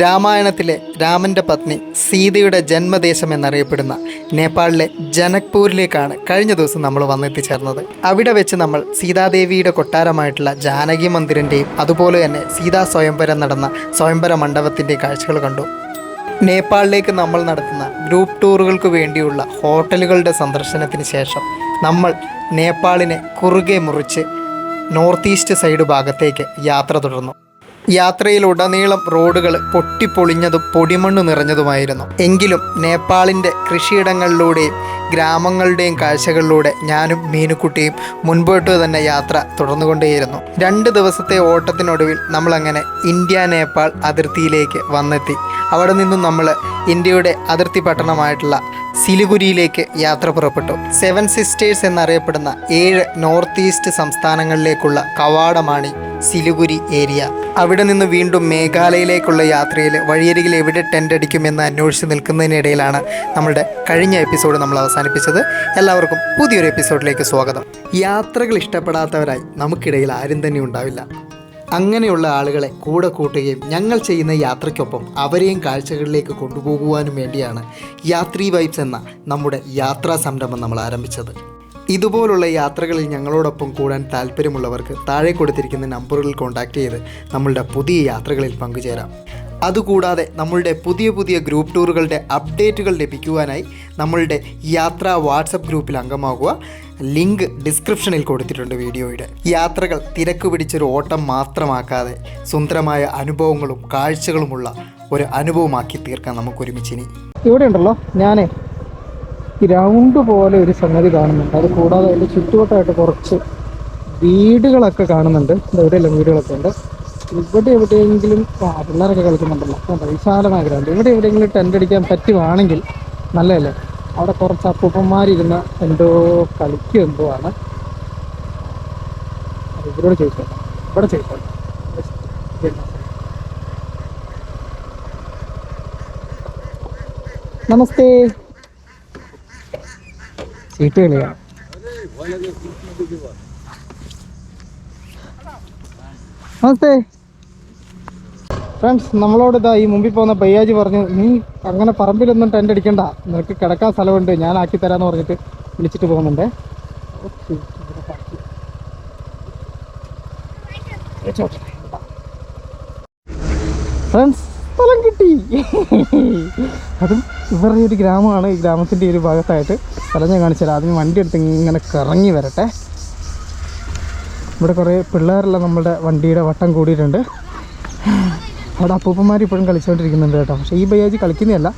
രാമായണത്തിലെ രാമന്റെ പത്നി സീതയുടെ ജന്മദേശം എന്നറിയപ്പെടുന്ന നേപ്പാളിലെ ജനക്പൂരിലേക്കാണ് കഴിഞ്ഞ ദിവസം നമ്മൾ വന്നെത്തിച്ചേർന്നത്. അവിടെ വെച്ച് നമ്മൾ സീതാദേവിയുടെ കൊട്ടാരമായിട്ടുള്ള ജാനകി മന്ദിരിന്റെയും അതുപോലെ തന്നെ സീതാ സ്വയംവരം നടന്ന സ്വയംവര മണ്ഡപത്തിന്റെയും കാഴ്ചകൾ കണ്ടു. നേപ്പാളിലേക്ക് നമ്മൾ നടത്തുന്ന ഗ്രൂപ്പ് ടൂറുകൾക്ക് വേണ്ടിയുള്ള ഹോട്ടലുകളുടെ സന്ദർശനത്തിന് ശേഷം നമ്മൾ നേപ്പാളിനെ കുറുകെ മുറിച്ച് നോർത്ത് ഈസ്റ്റ് സൈഡ് ഭാഗത്തേക്ക് യാത്ര തുടർന്നു. യാത്രയിലുടനീളം റോഡുകൾ പൊട്ടിപ്പൊളിഞ്ഞതും പൊടിമണ്ണ് നിറഞ്ഞതുമായിരുന്നു. എങ്കിലും നേപ്പാളിന്റെ കൃഷിയിടങ്ങളിലൂടെയും ഗ്രാമങ്ങളുടെയും കാഴ്ചകളിലൂടെ ഞാനും മീനുക്കുട്ടിയും മുൻപോട്ട് തന്നെ യാത്ര തുടർന്നുകൊണ്ടേയിരുന്നു. രണ്ട് ദിവസത്തെ ഓട്ടത്തിനൊടുവിൽ നമ്മളങ്ങനെ ഇന്ത്യ നേപ്പാൾ അതിർത്തിയിലേക്ക് വന്നെത്തി. അവിടെ നിന്നും നമ്മൾ ഇന്ത്യയുടെ അതിർത്തി പട്ടണമായിട്ടുള്ള സിലിഗുരിയിലേക്ക് യാത്ര പുറപ്പെട്ടു. സെവൻ സിസ്റ്റേഴ്സ് എന്നറിയപ്പെടുന്ന ഏഴ് നോർത്ത് ഈസ്റ്റ് സംസ്ഥാനങ്ങളിലേക്കുള്ള കവാടമാണ് സിലിഗുരി ഏരിയ. അവിടെ നിന്ന് വീണ്ടും മേഘാലയയിലേക്കുള്ള യാത്രയിൽ വഴിയരികിൽ എവിടെ ടെന്റ് അടിക്കുമെന്ന് അന്വേഷിച്ച് നിൽക്കുന്നതിനിടയിലാണ് നമ്മളുടെ കഴിഞ്ഞ എപ്പിസോഡ് നമ്മൾ അവസാനിപ്പിച്ചത്. എല്ലാവർക്കും പുതിയൊരു എപ്പിസോഡിലേക്ക് സ്വാഗതം. യാത്രകൾ ഇഷ്ടപ്പെടാത്തവരായി നമുക്കിടയിൽ ആരും തന്നെ ഉണ്ടാവില്ല. അങ്ങനെയുള്ള ആളുകളെ കൂടെ കൂട്ടുകയും ഞങ്ങൾ ചെയ്യുന്ന യാത്രയ്ക്കൊപ്പം അവരെയും കാഴ്ചകളിലേക്ക് കൊണ്ടുപോകുവാനും വേണ്ടിയാണ് യാത്രി വൈബ്സ് എന്ന നമ്മുടെ യാത്രാ സംരംഭം നമ്മൾ ആരംഭിച്ചത്. ഇതുപോലുള്ള യാത്രകളിൽ ഞങ്ങളോടൊപ്പം കൂടാൻ താല്പര്യമുള്ളവർക്ക് താഴെ കൊടുത്തിരിക്കുന്ന നമ്പറുകളിൽ കോൺടാക്റ്റ് ചെയ്ത് നമ്മളുടെ പുതിയ യാത്രകളിൽ പങ്കുചേരാം. അതുകൂടാതെ നമ്മളുടെ പുതിയ പുതിയ ഗ്രൂപ്പ് ടൂറുകളുടെ അപ്ഡേറ്റുകൾ ലഭിക്കുവാനായി നമ്മളുടെ യാത്രാ വാട്സപ്പ് ഗ്രൂപ്പിൽ അംഗമാകുക ലിങ്ക് ഡിസ്ക്രിപ്ഷനിൽ കൊടുത്തിട്ടുണ്ട് വീഡിയോയുടെ. യാത്രകൾ തിരക്ക് പിടിച്ചൊരു ഓട്ടം മാത്രമാക്കാതെ സുന്ദരമായ അനുഭവങ്ങളും കാഴ്ചകളുമുള്ള ഒരു അനുഭവമാക്കി തീർക്കാൻ നമുക്ക് ഒരുമിച്ചിനി ഇവിടെ ഉണ്ടല്ലോ ഞാനേ ഗ്രൗണ്ട് പോലെ ഒരു സംഗതി കാണുന്നുണ്ട്. അത് കൂടാതെ അതിന്റെ ചുറ്റുവട്ടമായിട്ട് കുറച്ച് വീടുകളൊക്കെ കാണുന്നുണ്ട്. ഇവിടെയെല്ലാം വീടുകളൊക്കെ ഉണ്ട്. ഇവിടെ എവിടെയെങ്കിലും ആ പിള്ളേരൊക്കെ കളിക്കുന്നുണ്ടല്ലോ. വിശാലമായ ഗ്രൗണ്ട് ഇവിടെ എവിടെയെങ്കിലും ടെന്റ് അടിക്കാൻ പറ്റുവാണെങ്കിൽ നല്ലതല്ലേ? അവിടെ കുറച്ച് അപ്പൂപ്പന്മാരിരുന്ന് എന്തോ കളിക്കും എന്തോ ആണ്. ഇവരോട് ചോദിച്ചോട്ടെ ഇവിടെ ചോദിച്ചോട്ടെ നമസ്തേ. ചീട്ട് കളിയാണ് നമസ്തേ. ഫ്രണ്ട്സ് നമ്മളോട് ഇതാ ഈ മുമ്പിൽ പോകുന്ന പയ്യാജി പറഞ്ഞു നീ അങ്ങനെ പറമ്പിലൊന്നും ടെന്റ് അടിക്കണ്ട. നിനക്ക് കിടക്കാൻ സ്ഥലമുണ്ട്. ഞാൻ ആക്കി തരാമെന്ന് പറഞ്ഞിട്ട് വിളിച്ചിട്ട് പോകുന്നുണ്ട്. ഫ്രണ്ട്സ് സ്ഥലം കിട്ടി. അതും ഇവരുടെ ഒരു ഗ്രാമമാണ്. ഈ ഗ്രാമത്തിന്റെ ഒരു ഭാഗത്തായിട്ട് സ്ഥലം ഞാൻ കാണിച്ചാൽ അതിന് വണ്ടി എടുത്ത് ഇങ്ങനെ കറങ്ങി വരട്ടെ. ഇവിടെ കുറേ പിള്ളേരെല്ലാം നമ്മുടെ വണ്ടിയുടെ വട്ടം കൂടിയിട്ടുണ്ട്. അവിടെ അപ്പൂപ്പന്മാർ ഇപ്പോഴും കളിച്ചുകൊണ്ടിരിക്കുന്നുണ്ട് കേട്ടോ പക്ഷേ ഈ ബയാജി കളിക്കുന്നതല്ല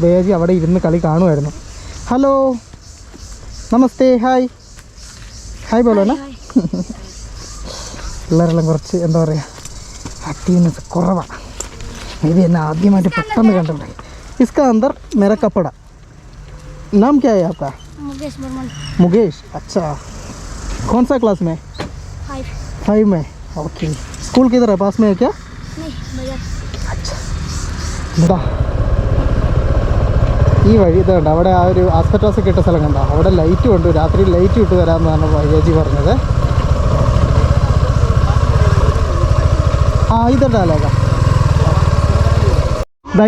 ബയാജി അവിടെ ഇരുന്ന് കളി കാണുമായിരുന്നു ഹലോ നമസ്തേ ഹായ് ഹായ് ബോലോന പിള്ളേരെല്ലാം കുറച്ച് എന്താ പറയുക ആക്റ്റീവ്നെസ് കുറവാണ് ഇത് എന്നെ ആദ്യമായിട്ട് പെട്ടെന്ന് കണ്ടോളെ इसका अंदर मेरा कपड़ा नाम क्या है आपका मुकेश बर्मन मुकेश अच्छा कौन सा क्लास में फाइव फाइव में ओके स्कूल किधर है पास में है क्या नहीं बाजार എന്താ ഈ വഴി ഇതുണ്ട് അവിടെ ആ ഒരു ആസ്പെറ്റാസ് കിട്ട സ്ഥലം കണ്ടോ? അവിടെ ലൈറ്റ് ഉണ്ട് രാത്രി ലൈറ്റ് ഇട്ട് തരാമെന്നാണ് വൈകേജി പറഞ്ഞത്. ആ ഇതുണ്ടാ ഇതാ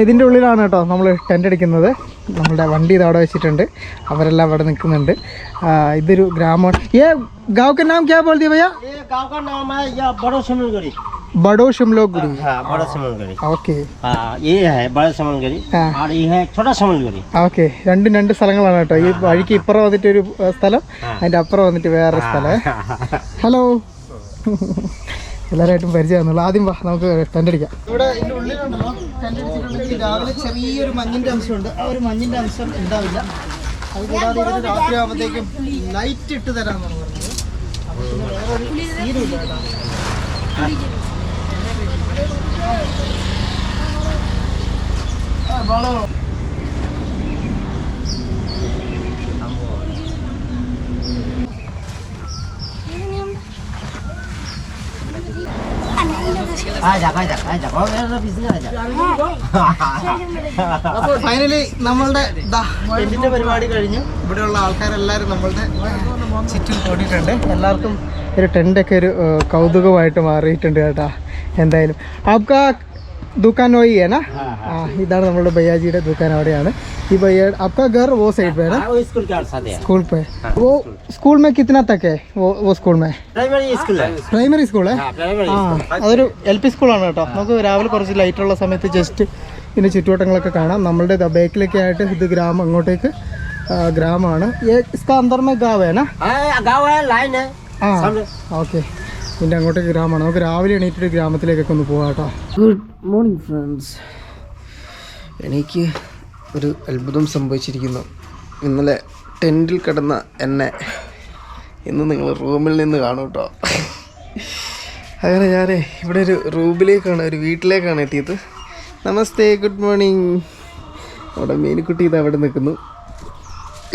ഇതിൻ്റെ ഉള്ളിലാണ് കേട്ടോ നമ്മൾ ടെൻ്റ് അടിക്കുന്നത് നമ്മളുടെ വണ്ടി ഇത് അവിടെ വെച്ചിട്ടുണ്ട് അവരെല്ലാം അവിടെ നിൽക്കുന്നുണ്ട് ആ, ഇതൊരു ഗ്രാമം ഏ ഗാവ് നാം ക്യാ ബോൾ ദിയ ഭയ്യ ये गांव का नाम है या बड़ा समलगढ़ी ബഡോ ഷിംലോ ഗുരി हाँ बड़ा समलगढ़ी ഓക്കെ हाँ ये है बड़ा समलगढ़ी हाँ। और ये है छोटा समलगढ़ी ഓക്കെ രണ്ടും രണ്ട് സ്ഥലങ്ങളാണ് കേട്ടോ ഈ വഴിക്ക് ഇപ്പുറം വന്നിട്ട് ഒരു ഏഹ്, സ്ഥലം അതിൻ്റെ അപ്പുറം വന്നിട്ട് വേറെ സ്ഥലം ഹലോ എല്ലാവരായിട്ടും പരിചയമാണെന്നുള്ളൂ ആദ്യം വാ നമുക്ക് ടെന്റ് അടിക്കാം. ഇവിടെ ഇതിന്റെ ഉള്ളിലുണ്ടല്ലോ ടെന്റ് അടിച്ചിട്ടുണ്ടെങ്കിൽ രാവിലെ ചെറിയൊരു മഞ്ഞിന്റെ അംശമുണ്ട്. ആ ഒരു മഞ്ഞിന്റെ അംശം ഉണ്ടാവില്ല. അത് കൂടാതെ ഇവർ രാത്രി ആകുമ്പോഴത്തേക്കും ലൈറ്റ് ഇട്ട് തരാമെന്നാണ് പറഞ്ഞത്. അപ്പോൾ വേറൊരു അപ്പോൾ ഫൈനലി നമ്മളുടെ ടെന്റിന്റെ പരിപാടി കഴിഞ്ഞു. ഇവിടെയുള്ള ആൾക്കാരെല്ലാവരും നമ്മളുടെ ചുറ്റും കൂടിയിട്ടുണ്ട്. എല്ലാവർക്കും ഒരു ടെന്റൊക്കെ ഒരു കൗതുകമായിട്ട് മാറിയിട്ടുണ്ട് കേട്ടാ. എന്തായാലും. ആപ്കാ दुकान वही है ना हाँ हाँ हाँ इधर നമ്മുടെ ഭയ്യാജിയുടെ ദുക്കാൻ അവിടെയാണ് ഈ भैया आपका घर वो साइड पे है ना हाँ, वो स्कूल के साथ है स्कूल पे वो स्कूल में कितना तक है वो वो स्कूल में प्राइमरी स्कूल है പ്രൈമറി സ്കൂൾ हाँ प्राइमरी ആ അതൊരു എൽ പി സ്കൂളാണ് കേട്ടോ നമുക്ക് രാവിലെ കുറച്ച് ലൈറ്റുള്ള സമയത്ത് ജസ്റ്റ് ഇതിൻ്റെ ചുറ്റുവട്ടങ്ങളൊക്കെ കാണാം നമ്മളുടെ ബേക്കിലൊക്കെ ആയിട്ട് ഇത് ഗ്രാമം അങ്ങോട്ടേക്ക് ആ, ഗ്രാമമാണ് ये इसका अंदर में गाँव है ना हाँ गाँव है लाइन है ആ सामने ഓക്കെ ഇതിന്റെ അങ്ങോട്ടേക്ക് ഗ്രാമമാണ്. നമുക്ക് രാവിലെ എണീറ്റിട്ട് ഗ്രാമത്തിലേക്കൊക്കെ ഒന്ന് പോകാം കേട്ടോ. ഗുഡ് മോർണിംഗ് ഫ്രണ്ട്സ് എനിക്ക് ഒരു അത്ഭുതം സംഭവിച്ചിരിക്കുന്നു. ഇന്നലെ ടെന്റിൽ കിടന്ന എന്നെ ഇന്ന് നിങ്ങൾ റൂമിൽ നിന്ന് കാണും കേട്ടോ. അങ്ങനെ ഞാൻ ഇവിടെ ഒരു റൂമിലേക്കാണ് ഒരു വീട്ടിലേക്കാണ് എത്തിയത്. നമസ്തേ ഗുഡ് മോർണിംഗ് അവിടെ മീനുക്കുട്ടി ഇത് അവിടെ നിൽക്കുന്നു.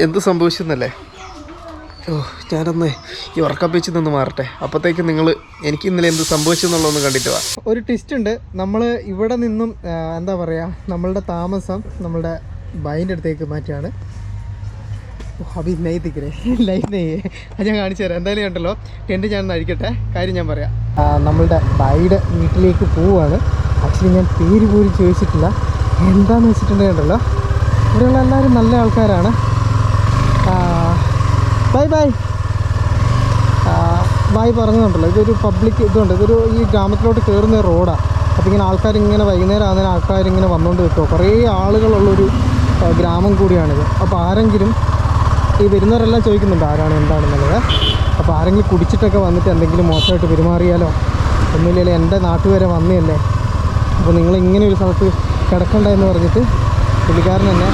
എന്ത് സംഭവിച്ചെന്നല്ലേ? ഓ ഞാനൊന്ന് ഈ ഉറക്കപ്പിച്ച് നിന്ന് മാറട്ടെ. അപ്പോഴത്തേക്ക് നിങ്ങൾ എനിക്ക് ഇന്നലെ എന്ത് സംഭവിച്ചെന്നുള്ളതൊന്ന് കണ്ടിട്ട് വാ. ഒരു ട്വിസ്റ്റ് ഉണ്ട്. നമ്മൾ ഇവിടെ നിന്നും എന്താ പറയുക നമ്മളുടെ താമസം നമ്മളുടെ ബൈന്റെ അടുത്തേക്ക് മാറ്റിയാണ്. അഭി നെയ് തിക്കരേ. ലൈറ്റ് നെയ്യേ അത് ഞാൻ കാണിച്ചു തരാം. എന്തായാലും കണ്ടല്ലോ ടെന്റ് ഞാൻ അഴിക്കട്ടെ. കാര്യം ഞാൻ പറയാം. നമ്മളുടെ ബൈഡ് വീട്ടിലേക്ക് പോവുകയാണ്. ആക്ച്വലി ഞാൻ പേര് പോലും ചോദിച്ചിട്ടില്ല. എന്താണെന്ന് വെച്ചിട്ടുണ്ടെങ്കിൽ ഉണ്ടല്ലോ. ഇവിടെയുള്ള എല്ലാവരും നല്ല ആൾക്കാരാണ്. ബൈ ബൈ ബായ് പറഞ്ഞിട്ടുണ്ടല്ലോ. ഇതൊരു പബ്ലിക് ഇതുണ്ട്. ഇതൊരു ഈ ഗ്രാമത്തിലോട്ട് കയറുന്ന റോഡാണ് അപ്പോൾ ഇങ്ങനെ ആൾക്കാർ ഇങ്ങനെ വൈകുന്നേരം ആകുന്നതിന് ആൾക്കാർ ഇങ്ങനെ വന്നുകൊണ്ട് നിൽക്കുക കുറേ ആളുകളുള്ളൊരു ഗ്രാമം കൂടിയാണിത്. അപ്പോൾ ആരെങ്കിലും ഈ വരുന്നവരെല്ലാം ചോദിക്കുന്നുണ്ട് ആരാണ് എന്താണെന്നുള്ളത്. അപ്പോൾ ആരെങ്കിലും കുടിച്ചിട്ടൊക്കെ വന്നിട്ട് എന്തെങ്കിലും മോശമായിട്ട് പെരുമാറിയാലോ? ഒന്നുമില്ലല്ലോ എന്റെ നാട്ടുകാരെ വന്നതല്ലേ? അപ്പോൾ നിങ്ങൾ ഇങ്ങനെ ഒരു സ്ഥലത്ത് കിടക്കണ്ട എന്ന് പറഞ്ഞിട്ട് പുള്ളിക്കാരൻ തന്നെ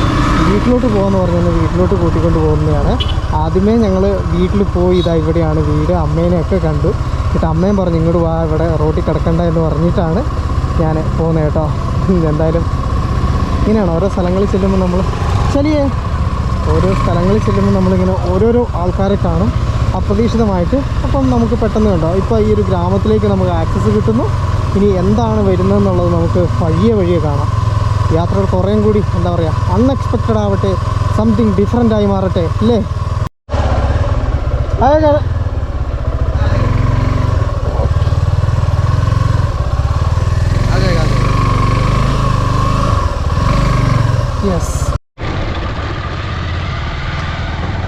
വീട്ടിലോട്ട് പോകാമെന്ന് പറഞ്ഞു വീട്ടിലോട്ട് കൂട്ടിക്കൊണ്ട് പോകുന്നതാണ്. ആദ്യമേ ഞങ്ങൾ വീട്ടിൽ പോയി ഇതാ ഇവിടെയാണ് വീട്. അമ്മേനെയൊക്കെ കണ്ടു. എന്നിട്ട് അമ്മയും പറഞ്ഞു ഇങ്ങോട്ട് വാ ഇവിടെ റോട്ടിൽ കിടക്കണ്ട എന്ന് പറഞ്ഞിട്ടാണ് ഞാൻ പോകുന്നത് കേട്ടോ. എന്തായാലും ഇങ്ങനെയാണ് ഓരോ സ്ഥലങ്ങളിൽ ചെല്ലുമ്പോൾ നമ്മൾ ചെലിയേ ഓരോ സ്ഥലങ്ങളിൽ ചെല്ലുമ്പോൾ നമ്മളിങ്ങനെ ഓരോരോ ആൾക്കാരെ കാണും. അപ്രതീക്ഷിതമായിട്ട് അപ്പം നമുക്ക് പെട്ടെന്ന് കണ്ടോ. ഇപ്പോൾ ഈ ഒരു ഗ്രാമത്തിലേക്ക് നമുക്ക് ആക്സസ് കിട്ടുന്നു. ഇനി എന്താണ് വരുന്നതെന്നുള്ളത് നമുക്ക് വഴിയെ വഴിയെ കാണാം. യാത്രകൾ കുറേയും കൂടി എന്താ പറയുക അൺഎക്സ്പെക്റ്റഡ് ആവട്ടെ സംതിങ് ഡിഫറെന്റ് ആയി മാറട്ടെ അല്ലേ? അതെ got it. യെസ്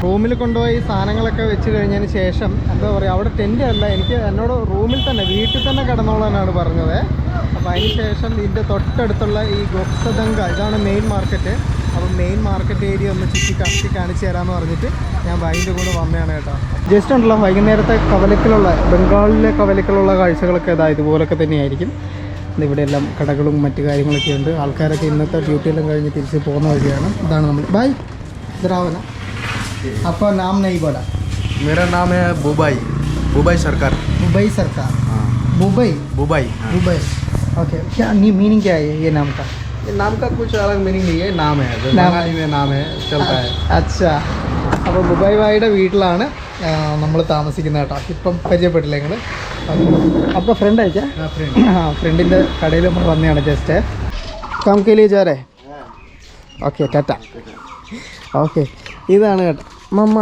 റൂമിൽ കൊണ്ടുപോയി സാധനങ്ങളൊക്കെ വെച്ച് കഴിഞ്ഞതിന് ശേഷം എന്താ പറയുക അവിടെ ടെന്റ് അല്ല എനിക്ക് എന്നോട് റൂമിൽ തന്നെ വീട്ടിൽ തന്നെ കിടന്നോളാനാണ് പറഞ്ഞത്. അപ്പോൾ അതിന് ശേഷം ഇതിന്റെ തൊട്ടടുത്തുള്ള ഈ ഗൊപ്സദങ്ക ഇതാണ് മെയിൻ മാർക്കറ്റ് അപ്പോൾ മെയിൻ മാർക്കറ്റ് ഏരിയ ഒന്ന് ചുറ്റി കറക്കി കാണിച്ചു തരാമെന്ന് പറഞ്ഞിട്ട് ഞാൻ വൈകിൻ്റെ കൂടെ വന്നതാണ് കേട്ടോ ജസ്റ്റ് ഉണ്ടല്ലോ വൈകുന്നേരത്തെ കവലക്കിലുള്ള ബംഗാളിലെ കവലക്കിലുള്ള കാഴ്ചകളൊക്കെ ഇതാ ഇതുപോലൊക്കെ തന്നെയായിരിക്കും ഇവിടെ എല്ലാം കടകളും മറ്റു കാര്യങ്ങളൊക്കെ ഉണ്ട് ആൾക്കാരൊക്കെ ഇന്നത്തെ ഡ്യൂട്ടിയെല്ലാം കഴിഞ്ഞ് തിരിച്ച് പോകുന്ന വഴിയാണ് ഇതാണ് നമ്മൾ ബൈ ദ്രാവന आपका नाम नहीं बोला मेरा नाम है बुबाई बुबाई सरकार मुंबई सरकार हाँ मुंबई बुबाई हाँ। मुंबई ओके क्या मीनिंग क्या है ये नाम का ये नाम का कुछ अलग मीनिंग नहीं है नाम है जो नाम बंगाली में नाम है चलता है അച്ഛാ അപ്പോൾ ദുബായ് വായുടെ വീട്ടിലാണ് നമ്മൾ താമസിക്കുന്നത് കേട്ടോ ഇപ്പം പരിചയപ്പെട്ടില്ല നിങ്ങൾ അപ്പോൾ ഫ്രണ്ട് അയച്ചാ ആ ഫ്രണ്ടിൻ്റെ കടയിൽ നമ്മൾ വന്നതാണ് ജസ്റ്റ് കാം കെ ലിയെ ജാ രേ ഓക്കെ ടാറ്റ ഓക്കെ ഇതാണ് കേട്ടോ മമ്മ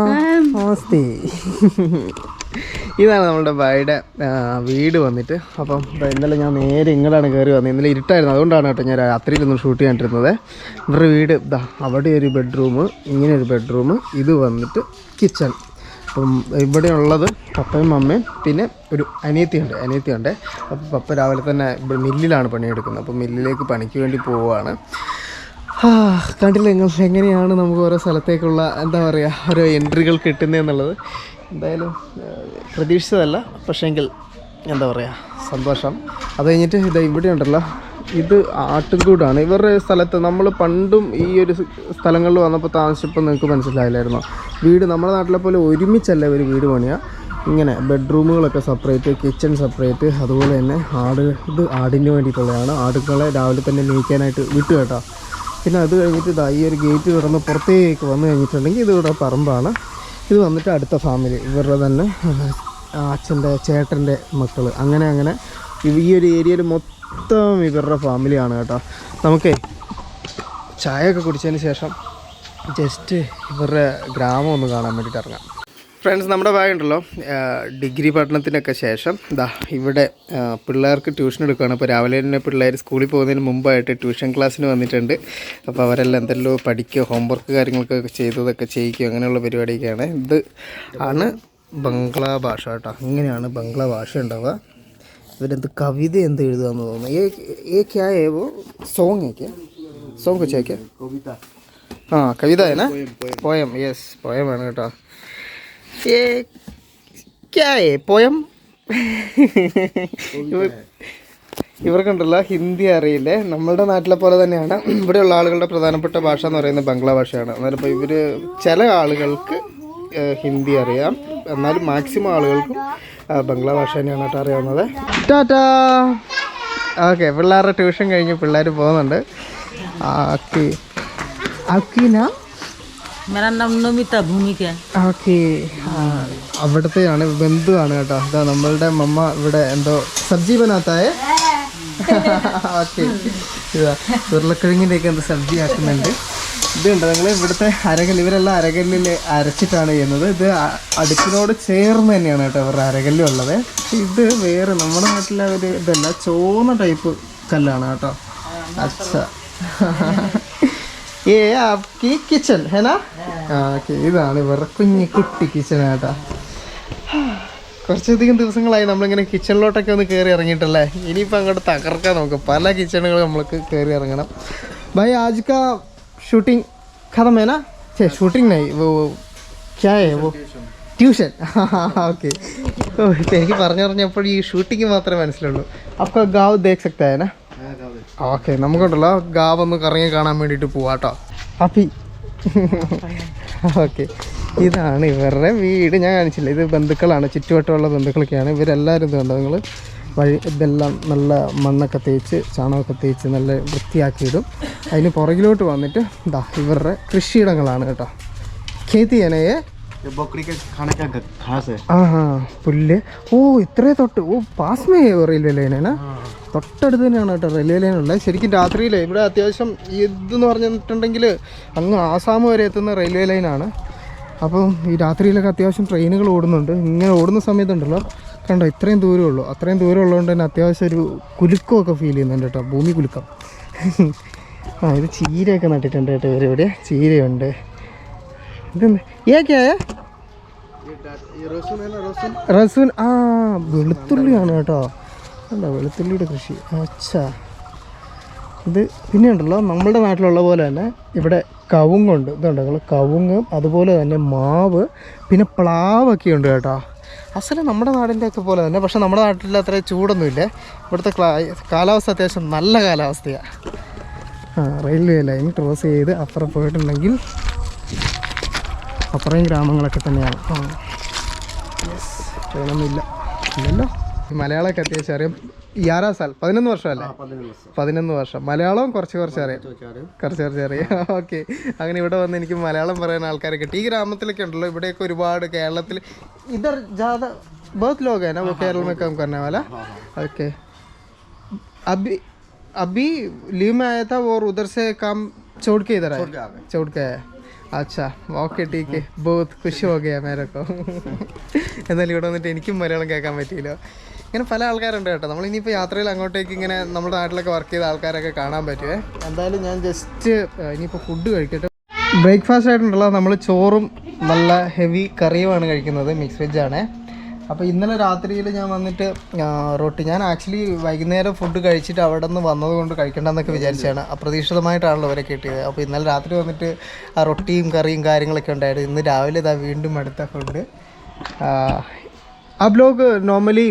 നമസ്തേ ഇതാണ് നമ്മുടെ ഭായിയുടെ വീട് വന്നിട്ട്. അപ്പം ഇന്നലെ ഞാൻ നേരെ ഇങ്ങോട്ടാണ് കയറി വന്നത്. ഇന്നലെ ഇരുട്ടായിരുന്നു. അതുകൊണ്ടാണ് കേട്ടോ ഞാൻ രാത്രിയിലൊന്നും ഷൂട്ട് ചെയ്യാണ്ടിരുന്നത് ഇവരുടെ വീട് ഇതാ അവിടെ ഒരു ബെഡ്റൂം ഇങ്ങനെ ഒരു ബെഡ്റൂം ഇത് വന്നിട്ട് കിച്ചൺ അപ്പം ഇവിടെ ഉള്ളത് പപ്പയും അമ്മയും പിന്നെ ഒരു അനിയത്തിയുണ്ട് അനിയത്തിയുണ്ട്. അപ്പം പപ്പ രാവിലെ തന്നെ ഇവിടെ മില്ലിലാണ് പണിയെടുക്കുന്നത്. അപ്പം മില്ലിലേക്ക് പണിക്ക് വേണ്ടി പോവുകയാണ്. കണ്ടില്ല നിങ്ങൾ? എങ്ങനെയാണ് നമുക്ക് ഓരോ സ്ഥലത്തേക്കുള്ള എന്താ പറയുക ഓരോ എൻട്രികൾ കിട്ടുന്നതെന്നുള്ളത് എന്തായാലും പ്രതീക്ഷിച്ചതല്ല. പക്ഷേങ്കിൽ എന്താ പറയുക സന്തോഷം. അത് കഴിഞ്ഞിട്ട് ഇത് ഇവിടെ ഉണ്ടല്ലോ. ഇത് ആട്ടുംകൂടാണ്. ഇവരുടെ സ്ഥലത്ത് നമ്മൾ പണ്ടും ഈ ഒരു സ്ഥലങ്ങളിൽ വന്നപ്പോൾ താമസിച്ചപ്പോൾ നിങ്ങൾക്ക് മനസ്സിലായില്ലായിരുന്നു. വീട് നമ്മുടെ നാട്ടിലെ പോലെ ഒരുമിച്ചല്ല ഒരു വീട് പണിയുക ഇങ്ങനെ ബെഡ്റൂമുകളൊക്കെ സെപ്പറേറ്റ് കിച്ചൺ സെപ്പറേറ്റ് അതുപോലെ തന്നെ ആട് ഇത് ആടിന് വേണ്ടിയിട്ടുള്ളതാണ്. ആടുകളെ രാവിലെ തന്നെ നീക്കാനായിട്ട് വിട്ടു കേട്ടോ. പിന്നെ അത് കഴിഞ്ഞിട്ട് ഇതാ ഈ ഒരു ഗേറ്റ് തുറന്ന് പുറത്തേക്ക് വന്നു കഴിഞ്ഞിട്ടുണ്ടെങ്കിൽ ഇത് ഇവിടെ പറമ്പാണ്. ഇത് വന്നിട്ട് അടുത്ത ഫാമിലി ഇവരുടെ തന്നെ അച്ഛന്റെ ചേട്ടന്റെ മക്കൾ അങ്ങനെ അങ്ങനെ ഈ ഒരു ഏരിയയിൽ മൊത്തം ഇവരുടെ ഫാമിലിയാണ് കേട്ടോ. നമുക്കേ ചായയൊക്കെ കുടിച്ചതിന് ശേഷം ജസ്റ്റ് ഇവരുടെ ഗ്രാമം ഒന്ന് കാണാൻ വേണ്ടിയിട്ട് ഇറങ്ങാം. ഫ്രണ്ട്സ് നമ്മുടെ ബാഗ് ഉണ്ടല്ലോ ഡിഗ്രി പഠനത്തിനൊക്കെ ശേഷം ദാ ഇവിടെ പിള്ളേർക്ക് ട്യൂഷൻ എടുക്കുകയാണ്. അപ്പോൾ രാവിലെ തന്നെ പിള്ളേർ സ്കൂളിൽ പോകുന്നതിന് മുമ്പായിട്ട് ട്യൂഷൻ ക്ലാസ്സിന് വന്നിട്ടുണ്ട്. അപ്പോൾ അവരെല്ലാം എന്തെല്ലോ പഠിക്കുക ഹോംവർക്ക് കാര്യങ്ങളൊക്കെ ചെയ്തതൊക്കെ ചെയ്യിക്കുക അങ്ങനെയുള്ള പരിപാടിയൊക്കെയാണ്. ഇത് ആണ് ബംഗ്ലാ ഭാഷ കേട്ടോ. അങ്ങനെയാണ് ബംഗ്ലാ ഭാഷ ഉണ്ടാവുക. ഇവരെന്ത് കവിത എന്ത് എഴുതുകയെന്ന് തോന്നുന്നു. ഏ ഏ ക്യാ ഏവോ സോങ് ഏക്ക സോങ് കൊച്ചേക്ക ആ കവിത പോയം യെസ് പോയമാണ് കേട്ടോ. ഏ क्या है പോയം? ഇവർക്കുണ്ടല്ലോ ഹിന്ദി അറിയില്ലേ? നമ്മളുടെ നാട്ടിലെ പോലെ തന്നെയാണ്. ഇവിടെയുള്ള ആളുകളുടെ പ്രധാനപ്പെട്ട ഭാഷ എന്ന് പറയുന്നത് ബംഗ്ലാ ഭാഷയാണ്. എന്നാലും ഇപ്പോൾ ഇവർ ചില ആളുകൾക്ക് ഹിന്ദി അറിയാം. എന്നാലും മാക്സിമം ആളുകൾക്കും ബംഗ്ലാ ഭാഷ തന്നെയാണ് കേട്ടോ അറിയാവുന്നത്. ടാറ്റാ! ഓക്കെ പിള്ളേരുടെ ട്യൂഷൻ കഴിഞ്ഞ് പിള്ളേർ പോകുന്നുണ്ട്. ആക്കി അക്കീന? मेरा नाम नमिता भूमिक है ഓക്കെ അവിടുത്തെയാണ് ബന്ധുവാണ് കേട്ടോ ഇതാ നമ്മളുടെ മമ്മ ഇവിടെ എന്തോ സബ്ജി ബനാത്തായ ഓക്കെ ഇതാ ഉരുളക്കിഴങ്ങിൻ്റെയൊക്കെ എന്തോ സബ്ജി ആക്കുന്നുണ്ട് ഇതുണ്ട് നിങ്ങൾ ഇവിടുത്തെ അരകല്ല് ഇവരെല്ലാം അരകല്ലിൽ അരച്ചിട്ടാണ് ചെയ്യുന്നത് ഇത് അ- അടുപ്പിനോട് ചേർന്ന് തന്നെയാണ് കേട്ടോ ഇവരുടെ അരകല്ലും ഉള്ളത് പക്ഷെ ഇത് വേറെ നമ്മുടെ നാട്ടിലെ ഒരു ഇതല്ല ചോന്ന ടൈപ്പ് കല്ലാണ് കേട്ടോ അച്ഛ ഏ ആപ്കി കിച്ചൺ ഹേനാ ആ ഓക്കെ ഇതാണ് ഇവരുടെ കുഞ്ഞി കുട്ടി കിച്ചൺ കേട്ടാ കുറച്ചധികം ദിവസങ്ങളായി നമ്മളിങ്ങനെ കിച്ചണിലോട്ടൊക്കെ ഒന്ന് കയറി ഇറങ്ങിയിട്ടല്ലേ ഇനിയിപ്പോൾ അങ്ങോട്ട് തകർക്കാൻ നോക്കും പല കിച്ചണുകൾ നമ്മൾക്ക് കയറി ഇറങ്ങണം ഭായ് ആജ് കാ ഷൂട്ടിംഗ് ഖതം ഹേ നാ ഛേ ഷൂട്ടിംഗ് നൈ वो क्या है वो ട്യൂഷൻ ഓക്കെ ഓ ഇപ്പം എനിക്ക് പറഞ്ഞു പറഞ്ഞപ്പോൾ ഈ ഷൂട്ടിങ് മാത്രമേ മനസ്സിലുള്ളൂ അപ്പോൾ ഗാവ് ദേഖ് സക്താ ഹേ നാ ഓക്കെ നമുക്കുണ്ടല്ലോ. ഗാവ് ഒന്ന് കറങ്ങി കാണാൻ വേണ്ടിട്ട് പോവാട്ടോ അപ്പി ഓക്കെ. ഇതാണ് ഇവരുടെ വീട്. ഞാൻ കാണിച്ചില്ല ഇത് ബന്ധുക്കളാണ്. ചുറ്റുവട്ടമുള്ള ബന്ധുക്കളൊക്കെയാണ്. ഇവരെല്ലാവരും കണ്ടോ നിങ്ങൾ വഴി ഇതെല്ലാം നല്ല മണ്ണൊക്കെ തേച്ച് ചാണകമൊക്കെ തേച്ച് നല്ല വൃത്തിയാക്കിയിടും. അതിന് പുറകിലോട്ട് വന്നിട്ട് ഇതാ ഇവരുടെ കൃഷിയിടങ്ങളാണ് കേട്ടോ. ഖേത്തി ചെയ്യണേ ये बकरी के खाने का घ- घास है ആ ഹാ പുല്ല് ഓ ഇത്രേ തൊട്ട് ഓ പാസ്മേ റെയിൽവേ ലൈനാണ് തൊട്ടടുത്ത് തന്നെയാണ് കേട്ടോ റെയിൽവേ ലൈൻ ഉള്ളത് ശരിക്കും രാത്രിയിൽ ഇവിടെ അത്യാവശ്യം ഇതെന്ന് പറഞ്ഞിട്ടുണ്ടെങ്കിൽ അങ്ങ് ആസാം വരെ എത്തുന്ന റെയിൽവേ ലൈനാണ് അപ്പം ഈ രാത്രിയിലൊക്കെ അത്യാവശ്യം ട്രെയിനുകൾ ഓടുന്നുണ്ട് ഇങ്ങനെ ഓടുന്ന സമയത്തുണ്ടല്ലോ കണ്ടോ ഇത്രയും ദൂരമേ ഉള്ളൂ അത്രയും ദൂരം ഉള്ളതുകൊണ്ട് തന്നെ അത്യാവശ്യം ഒരു കുലുക്കമൊക്കെ ഫീൽ ചെയ്യുന്നുണ്ട് കേട്ടോ ഭൂമി കുലുക്കം ആ ഇത് ചീരയൊക്കെ നട്ടിട്ടുണ്ട് കേട്ടോ ഇവർ ഇവിടെ ചീരയുണ്ട് ഏ ക്യാ റസൂൻ ആ വെളുത്തുള്ളിയാണ് കേട്ടോ. അല്ല വെളുത്തുള്ളിയുടെ കൃഷി. അച്ഛാ. ഇത് പിന്നെ ഉണ്ടല്ലോ നമ്മളുടെ നാട്ടിലുള്ള പോലെ തന്നെ ഇവിടെ കവുങ്ങുണ്ട്. ഇതുണ്ട്? നിങ്ങൾ കവുങ്ങും അതുപോലെ തന്നെ മാവ് പിന്നെ പ്ലാവൊക്കെ ഉണ്ട് കേട്ടോ. അസല നമ്മുടെ നാടിന്റെയൊക്കെ പോലെ തന്നെ പക്ഷേ നമ്മുടെ നാട്ടിൽ അത്ര ചൂടൊന്നുമില്ലേ. ഇവിടുത്തെ കാലാവസ്ഥ അത്യാവശ്യം നല്ല കാലാവസ്ഥയാണ് ആ റെയിൽവേ ലൈൻ ക്രോസ് ചെയ്ത് അപ്പുറം പോയിട്ടുണ്ടെങ്കിൽ അപ്പുറയും ഗ്രാമങ്ങളൊക്കെ തന്നെയാണ് ആ യെസ് ട്രെയിനൊന്നുമില്ല ഇല്ലല്ലോ ഈ മലയാളമൊക്കെ അത്യാവശ്യം അറിയാം യാറാ സാൽ പതിനൊന്ന് വർഷമല്ലേ പതിനൊന്ന് വർഷം മലയാളവും കുറച്ച് കുറച്ച് അറിയാം കുറച്ച് കുറച്ച് അറിയാം ഓക്കെ അങ്ങനെ ഇവിടെ വന്ന് എനിക്ക് മലയാളം പറയാൻ ആൾക്കാരെ കിട്ടി ഈ ഗ്രാമത്തിലൊക്കെ ഉണ്ടല്ലോ ഇവിടെയൊക്കെ ഒരുപാട് കേരളത്തിൽ ഇതർ ജാത बहुत लोग है ना वो केरल में काम करने वाला ओके अभी अभी लीव में आया था और उधर से काम छोड़ के इधर आया छोड़ के आया അച്ഛാ ഓക്കെ ടീക്ക്. ബോത്ത് ഖുഷി ഹോകയാ മേരക്കോ എന്നാലും ഇവിടെ വന്നിട്ട് എനിക്കും മലയാളം കേൾക്കാൻ പറ്റിയില്ല. ഇങ്ങനെ പല ആൾക്കാരുണ്ട് കേട്ടോ. നമ്മൾ ഇനിയിപ്പോൾ യാത്രയിൽ അങ്ങോട്ടേക്ക് ഇങ്ങനെ നമ്മുടെ നാട്ടിലൊക്കെ വർക്ക് ചെയ്ത ആൾക്കാരൊക്കെ കാണാൻ പറ്റുമേ എന്തായാലും ഞാൻ ജസ്റ്റ് ഇനിയിപ്പോൾ ഫുഡ് കഴിക്കട്ടെ. ബ്രേക്ക്ഫാസ്റ്റ് ആയിട്ടുണ്ടല്ലോ. നമ്മൾ ചോറും നല്ല ഹെവി കറിയുമാണ് കഴിക്കുന്നത്. മിക്സ് വെജ് ആണ്. അപ്പോൾ ഇന്നലെ രാത്രിയിൽ ഞാൻ വന്നിട്ട് ആ, റൊട്ടി ഞാൻ ആക്ച്വലി വൈകുന്നേരം ഫുഡ് കഴിച്ചിട്ട് അവിടെ നിന്ന് വന്നത് കൊണ്ട് കഴിക്കണ്ടെന്നൊക്കെ വിചാരിച്ചാണ് അപ്രതീക്ഷിതമായിട്ടാണല്ലോ അവരെ കിട്ടിയത് അപ്പോൾ ഇന്നലെ രാത്രി വന്നിട്ട് ആ റൊട്ടിയും കറിയും കാര്യങ്ങളൊക്കെ ഉണ്ടായിരുന്നു ഇന്ന് രാവിലെ ഇതാ വീണ്ടും അടുത്ത ഫുഡ് अब लोग നോർമലി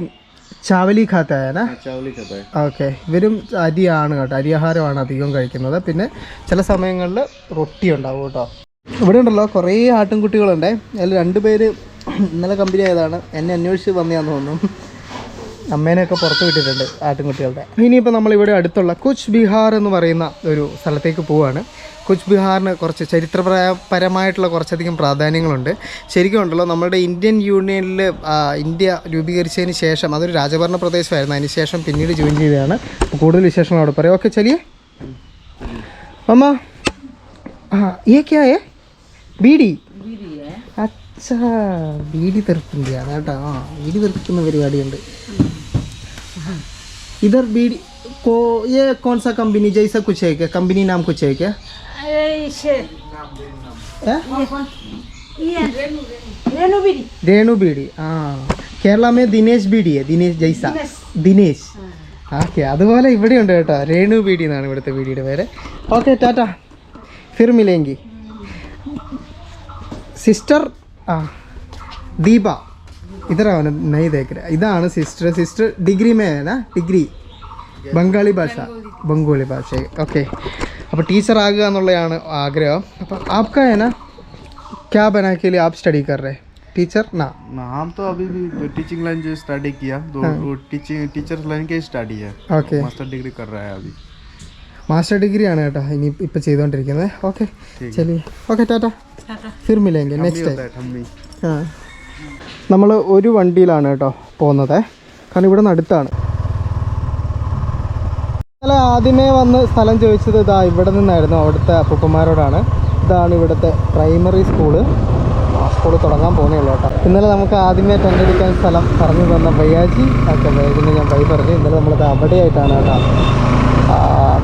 ചാവലി ഖാത്തായാണ് चावली खाता है ഓക്കെ ഇവരും അരിയാണ് കേട്ടോ അരിയാഹാരമാണ് അധികം കഴിക്കുന്നത് പിന്നെ ചില സമയങ്ങളിൽ റൊട്ടി ഉണ്ടാവും കേട്ടോ ഇവിടെ ഉണ്ടല്ലോ കുറേ ആട്ടിൻകുട്ടികളുണ്ട് അതിൽ രണ്ട് പേര് ഇന്നലെ കമ്പനി ആയതാണ്. എന്നെ അന്വേഷിച്ച് വന്നതാന്ന് തോന്നുന്നു. അമ്മേനെയൊക്കെ പുറത്ത് വിട്ടിട്ടുണ്ട് ആട്ടിൻകുട്ടികളുടെ. ഇനിയിപ്പോൾ നമ്മളിവിടെ അടുത്തുള്ള കുച്ച് ബിഹാർ എന്ന് പറയുന്ന ഒരു സ്ഥലത്തേക്ക് പോവുകയാണ് കുച്ച് ബിഹാറിന് കുറച്ച് ചരിത്രപരമായിട്ടുള്ള കുറച്ചധികം പ്രാധാന്യങ്ങളുണ്ട്. ശരിക്കും ഉണ്ടല്ലോ നമ്മുടെ ഇന്ത്യൻ യൂണിയനിൽ ഇന്ത്യ രൂപീകരിച്ചതിന് ശേഷം അതൊരു രാജഭരണ പ്രദേശമായിരുന്നു. അതിന് ശേഷം പിന്നീട് ജോയിൻ ചെയ്തതാണ്. കൂടുതൽ വിശേഷങ്ങൾ അവിടെ പറയാം. ഓക്കെ ചലിയേ. അമ്മ ആ ഏ ക്യാ ഏ ബീഡി അച്ഛാ വീടി തെറുപ്പിൻ്റെയാണ് കേട്ടോ ആ വീടി തെറുപ്പിക്കുന്ന പരിപാടിയുണ്ട് इधर बीड़ी को ये कौन सा कंपनी जैसा कुछ है क्या कंपनी नाम कुछ है क्या है? रेणु बीड़ी हाँ കേരള में ദിനേശ് ബീഡി है ദിനേശ് ജൈസ ദിനേശ് ഓക്കെ അതുപോലെ ഇവിടെ ഉണ്ട് കേട്ടോ രേണു ബീഡി എന്നാണ് ഇവിടുത്തെ ബീഡിയുടെ പേര് ഓക്കെ ടാറ്റ ഫിർ മിലേങ്കി സിസ്റ്റർ ആ ദീപ ഇതറാണ് നൈ ദേക്കര ഇതാണ് sister sister degree മേന degree Bengali ഭാഷ ബംഗാളി ഭാഷ ഓക്കെ അപ്പോൾ ടീച്ചർ ആകുക എന്നുള്ളതാണ് ആഗ്രഹം അപ്പോൾ ആപ്കാ है ना क्या बना के लिए आप स्टडी कर रहे टीचर ना ना हम तो अभी भी टीचिंग लाइन जो स्टडी किया तो वो टीचिंग टीचर्स लाइन का स्टडी है ഓക്കെ मास्टर डिग्री कर रहा है अभी മാസ്റ്റർ ഡിഗ്രിയാണ് കേട്ടോ ഇനി ഇപ്പൊ ചെയ്തോണ്ടിരിക്കുന്നത് ഓക്കെ ചെലി ഓക്കെ ടാറ്റാ. ഫിർമില്ലെങ്കിൽ നെക്സ്റ്റ് ആ. നമ്മൾ ഒരു വണ്ടിയിലാണ് കേട്ടോ പോകുന്നത് കാരണം ഇവിടെ നിന്ന് അടുത്താണ്. ഇന്നലെ ആദ്യമേ വന്ന് സ്ഥലം ചോദിച്ചത് ഇതാ ഇവിടെ നിന്നായിരുന്നു അവിടുത്തെ അപ്പുപ്പന്മാരോടാണ്. ഇതാണ് ഇവിടുത്തെ പ്രൈമറി സ്കൂൾ സ്കൂൾ തുടങ്ങാൻ പോകുന്നുള്ളൂ കേട്ടോ. ഇന്നലെ നമുക്ക് ആദ്യമേ ടെന്റ് അടിക്കാൻ സ്ഥലം പറഞ്ഞു തന്ന വയ്യാജി ഒക്കെ വൈകുന്നേരം ഞാൻ വൈ പറഞ്ഞു. ഇന്നലെ നമ്മളിത് അവിടെയായിട്ടാണ് കേട്ടോ.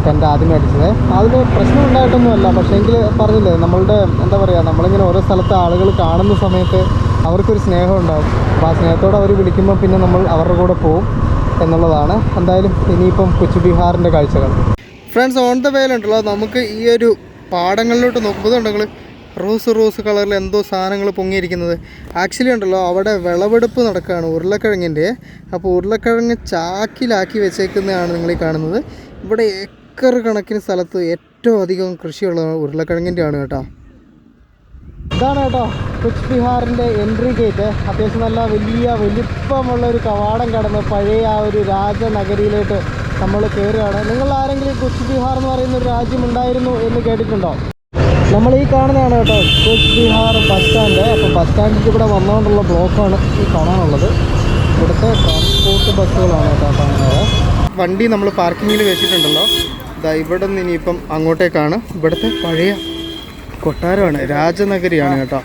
ടെന്റ് ആദ്യമേ അടിച്ചത്? അതിൽ പ്രശ്നം ഉണ്ടായിട്ടൊന്നുമല്ല പക്ഷേ എങ്കിൽ പറഞ്ഞില്ലേ നമ്മളുടെ എന്താ പറയുക നമ്മളിങ്ങനെ ഓരോ സ്ഥലത്ത് ആളുകൾ കാണുന്ന സമയത്ത് അവർക്കൊരു സ്നേഹം ഉണ്ടാകും അപ്പോൾ ആ സ്നേഹത്തോടെ അവർ വിളിക്കുമ്പോൾ പിന്നെ നമ്മൾ അവരുടെ കൂടെ പോവും എന്നുള്ളതാണ്. എന്തായാലും ഇനിയിപ്പം കൊച്ചു ബീഹാറിന്റെ കാഴ്ചകൾ. ഫ്രണ്ട്സ് ഓൺ ദ വേയിലുണ്ടല്ലോ നമുക്ക് ഈ ഒരു പാടങ്ങളിലോട്ട് നോക്കുമ്പോൾ റോസ് റോസ് കളറിൽ എന്തോ സാധനങ്ങൾ പൊങ്ങിയിരിക്കുന്നത്. ആക്ച്വലി ഉണ്ടല്ലോ അവിടെ വിളവെടുപ്പ് നടക്കുകയാണ് ഉരുളക്കിഴങ്ങിന്റെ അപ്പോൾ ഉരുളക്കിഴങ്ങ് ചാക്കിലാക്കി വെച്ചേക്കുന്നതാണ് നിങ്ങൾ ഈ കാണുന്നത്. ഇവിടെ ഏക്കർ കണക്കിന് സ്ഥലത്ത് ഏറ്റവും അധികം കൃഷിയുള്ള ഉരുളക്കിഴങ്ങിന്റെ ആണ് കേട്ടോ. ഇതാണ് കേട്ടോ കുച്ച് ബിഹാറിന്റെ എൻട്രി ഗേറ്റ് അത്യാവശ്യം നല്ല വലിയ വലിപ്പമുള്ള ഒരു കവാടം കടന്ന് പഴയ ആ ഒരു രാജനഗരിയിലോട്ട് നമ്മൾ കയറുകയാണ് നിങ്ങൾ ആരെങ്കിലും കുച്ച് ബിഹാർ എന്ന് പറയുന്ന ഒരു രാജ്യം ഉണ്ടായിരുന്നു എന്ന് കേട്ടിട്ടുണ്ടോ? നമ്മൾ ഈ കാണുന്നതാണ് കേട്ടോ കുച്ച് ബിഹാർ ബസ് സ്റ്റാൻഡ് അപ്പോൾ ബസ് സ്റ്റാൻഡിൽ ഇവിടെ വന്നുകൊണ്ടുള്ള ബ്ലോക്കാണ് ഈ കാണാനുള്ളത്. ഇവിടുത്തെ ട്രാൻസ്പോർട്ട് ബസ്സുകളാണ് കേട്ടോ കാണുന്നത്. വണ്ടി നമ്മൾ പാർക്കിങ്ങിൽ വെച്ചിട്ടുണ്ടല്ലോ. ഇതാ ഇവിടെ നിന്ന് ഇനിയിപ്പം അങ്ങോട്ടേക്കാണ്. ഇവിടുത്തെ പഴയ കൊട്ടാരമാണ്. രാജനഗരിയാണ് കേട്ടോ.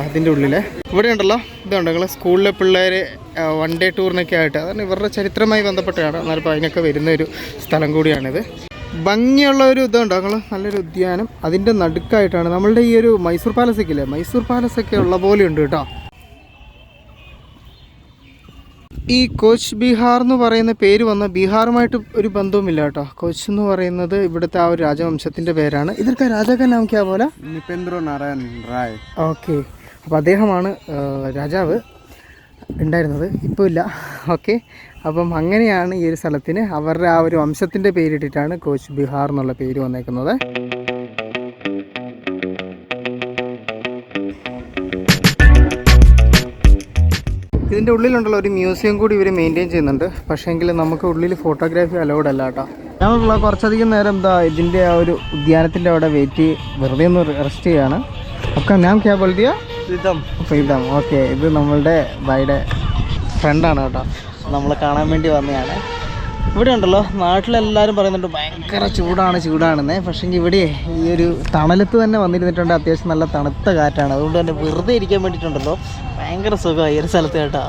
അതിന്റെ ഉള്ളിലെ. ഇവിടെ ഉണ്ടല്ലോ. ഇതുണ്ട് നിങ്ങൾ സ്കൂളിലെ പിള്ളേർ വൺ ഡേ ടൂറിനൊക്കെ ആയിട്ട്. അതാണ് ഇവരുടെ ചരിത്രമായി ബന്ധപ്പെട്ടാണ് എന്നാലും അതിനൊക്കെ വരുന്ന ഒരു സ്ഥലം കൂടിയാണിത്. ഭംഗിയുള്ള ഒരു ഇതുണ്ട് നിങ്ങൾ നല്ലൊരു ഉദ്യാനം. അതിന്റെ നടുക്കായിട്ടാണ്. നമ്മളുടെ ഈ ഒരു മൈസൂർ പാലസൊക്കെ ഇല്ലേ? മൈസൂർ പാലസൊക്കെ ഉള്ള പോലെ ഉണ്ട് കേട്ടോ. ഈ കോച്ച് ബീഹാർ എന്ന് പറയുന്ന പേര് വന്ന ബീഹാറുമായിട്ട് ഒരു ബന്ധവുമില്ല കേട്ടോ. കൊച്ച് എന്ന് പറയുന്നത് ഇവിടുത്തെ ആ ഒരു രാജവംശത്തിന്റെ പേരാണ്. ഇതൊക്കെ രാജാക്കാൻ പോലെ? നിപേന്ദ്ര നാരായൺ റായ്. ഓക്കെ. അപ്പോൾ അദ്ദേഹമാണ് രാജാവ് ഉണ്ടായിരുന്നത്. ഇപ്പോൾ ഇല്ല. ഓക്കെ. അപ്പം അങ്ങനെയാണ് ഈ ഒരു സ്ഥലത്തിന് അവരുടെ ആ ഒരു വംശത്തിന്റെ പേരിട്ടിട്ടാണ് കോച്ച് ബീഹാർ എന്നുള്ള പേര് വന്നേക്കുന്നത്. ഇതിന്റെ ഉള്ളിലുണ്ടല്ലോ ഒരു മ്യൂസിയം കൂടി ഇവർ മെയിന്റെയിൻ ചെയ്യുന്നുണ്ട്. പക്ഷേങ്കിൽ നമുക്ക് ഉള്ളിൽ ഫോട്ടോഗ്രാഫി അലൗഡ് അല്ല കേട്ടോ. ഞങ്ങളുള്ള കുറച്ചധികം നേരം എന്താ ഇതിന്റെ ആ ഒരു ഉദ്യാനത്തിന്റെ അവിടെ വെയിറ്റ് വെറുതെ ഒന്ന് റെസ്റ്റ് ചെയ്യാണ്. ഒക്കെ ഞാൻ ക്യാ ബോൾത്തിയ പ്രീതം ഓക്കെ ഇത് നമ്മളുടെ ബൈയുടെ ഫ്രണ്ടാണ് കേട്ടോ. നമ്മൾ കാണാൻ വേണ്ടി വന്നതാണ് ഇവിടെ ഉണ്ടല്ലോ നാട്ടിലെല്ലാവരും പറയുന്നുണ്ട് ഭയങ്കര ചൂടാണ് ചൂടാണെന്നേ. പക്ഷേങ്കിൽ ഇവിടെ ഈ ഒരു തണലത്ത് തന്നെ വന്നിരുന്നിട്ടുണ്ട്. അത്യാവശ്യം നല്ല തണുത്ത കാറ്റാണ്. അതുകൊണ്ട് തന്നെ വെറുതെ ഇരിക്കാൻ വേണ്ടിയിട്ടുണ്ടല്ലോ. ഭയങ്കര സുഖമായി ഒരു സ്ഥലത്ത് കേട്ടോ.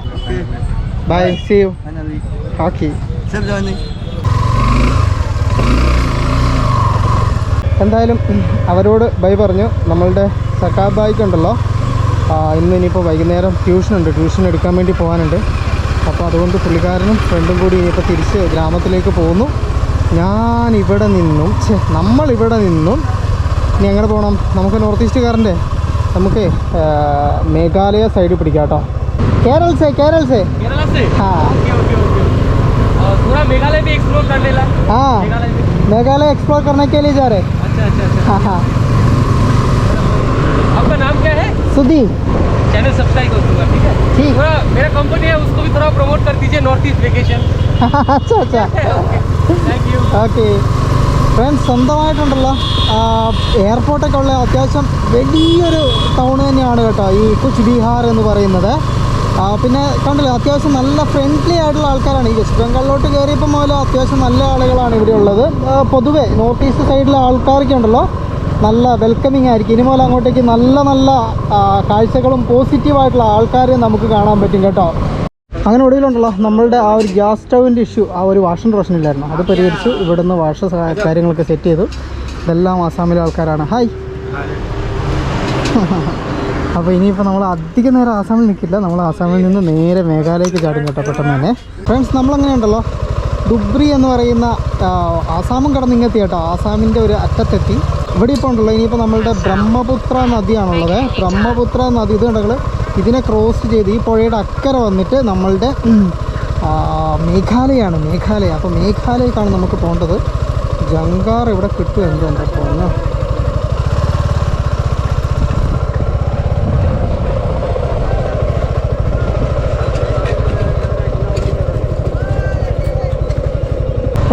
ബൈ സി യു ഹോക്കി എന്തായാലും അവരോട് ബൈ പറഞ്ഞു. നമ്മളുടെ സക്കാബ് ഉണ്ടല്ലോ. ഇന്ന് ഇനിയിപ്പോൾ വൈകുന്നേരം ട്യൂഷനുണ്ട് ട്യൂഷൻ എടുക്കാൻ വേണ്ടി പോകാനുണ്ട് അപ്പോൾ അതുകൊണ്ട് പുള്ളിക്കാരനും ഫ്രണ്ടും കൂടി ഇനിയിപ്പോൾ തിരിച്ച് ഗ്രാമത്തിലേക്ക് പോകുന്നു. ഞാൻ ഇവിടെ നിന്നും നമ്മളിവിടെ നിന്നും ഇനി എങ്ങനെ പോകണം നമുക്ക് നോർത്ത് ഈസ്റ്റ് കാറിന്റെ നമുക്ക് ആ, മേഘാലയ സൈഡ് പിടിക്കാം കേട്ടോ കേരളസേ കേരളസേ केरला से ആ ओके ओके ओके और पूरा मेघालय भी एक्सप्लोर कर लेला ആ മേഘാലയ एक्सप्लोर करने के लिए जा रहे अच्छा अच्छा अच्छा हाँ हाँ आपका नाम क्या है सुधी चैनल सब्सक्राइब कर दूंगा ठीक है ठीक थोड़ा मेरा कंपनी है उसको भी थोड़ा प्रमोट कर दीजिए नॉर्थ ईस्ट वेकेशन अच्छा अच्छा okay thank you okay friends സ്വന്തമായിട്ടുണ്ടല്ലോ. എയർപോർട്ടൊക്കെ ഉള്ള അത്യാവശ്യം വലിയൊരു ടൗൺ തന്നെയാണ് കേട്ടോ ഈ കുച്ച് ബീഹാർ എന്ന് പറയുന്നത്. പിന്നെ കണ്ടില്ലേ അത്യാവശ്യം നല്ല ഫ്രണ്ട്ലി ആയിട്ടുള്ള ആൾക്കാരാണ്. ഈ വെസ്റ്റ് ബംഗാളിലോട്ട് കയറിയപ്പോൾ മുതൽ അത്യാവശ്യം നല്ല ആളുകളാണ് ഇവിടെ ഉള്ളത്. പൊതുവെ നോർത്ത് ഈസ്റ്റ് സൈഡിലെ ആൾക്കാരൊക്കെ ഉണ്ടല്ലോ. നല്ല വെൽക്കമിങ് ആയിരിക്കും. ഇനി മുതൽ അങ്ങോട്ടേക്ക് നല്ല നല്ല കാഴ്ചകളും പോസിറ്റീവായിട്ടുള്ള ആൾക്കാരെയും നമുക്ക് കാണാൻ പറ്റും കേട്ടോ. അങ്ങനെ ഒടുവിലുണ്ടല്ലോ നമ്മളുടെ ആ ഒരു ഗ്യാസ് സ്റ്റൗവിന്റെ ഇഷ്യൂ ആ ഒരു വാഷിംഗ് പ്രശ്നമില്ലായിരുന്നു അത് പരിഹരിച്ചു ഇവിടുന്ന് വാഷ കാര്യങ്ങളൊക്കെ സെറ്റ് ചെയ്തു. ഇതെല്ലാം ആസാമിലെ ആൾക്കാരാണ്. ഹായ്. അപ്പോൾ ഇനിയിപ്പോൾ നമ്മൾ അധിക നേരം ആസാമിൽ നിൽക്കില്ല. നമ്മൾ ആസാമിൽ നിന്ന് നേരെ മേഘാലയക്ക് ചാടും കേട്ടോ പെട്ടെന്ന് തന്നെ. ഫ്രണ്ട്സ് നമ്മളങ്ങനെ ഉണ്ടല്ലോ ദുബ്രി എന്ന് പറയുന്ന ആസാമും കടന്നിങ്ങെത്തി കേട്ടോ. ആസാമിന്റെ ഒരു അറ്റത്തെത്തി. ഇവിടെ ഇപ്പോൾ ഉണ്ടല്ലോ ഇനിയിപ്പോൾ നമ്മളുടെ ബ്രഹ്മപുത്ര നദിയാണുള്ളത്. ബ്രഹ്മപുത്ര നദി ഇത് കണ്ടങ്ങൾ ഇതിനെ ക്രോസ് ചെയ്ത് ഈ പുഴയുടെ അക്കരെ വന്നിട്ട് നമ്മളുടെ മേഘാലയാണ് മേഘാലയ. അപ്പോൾ മേഘാലയക്കാണ് നമുക്ക് പോകേണ്ടത് ജങ്കാർ ഇവിടെ കിട്ടുമെന്ന് എന്തുണ്ടോ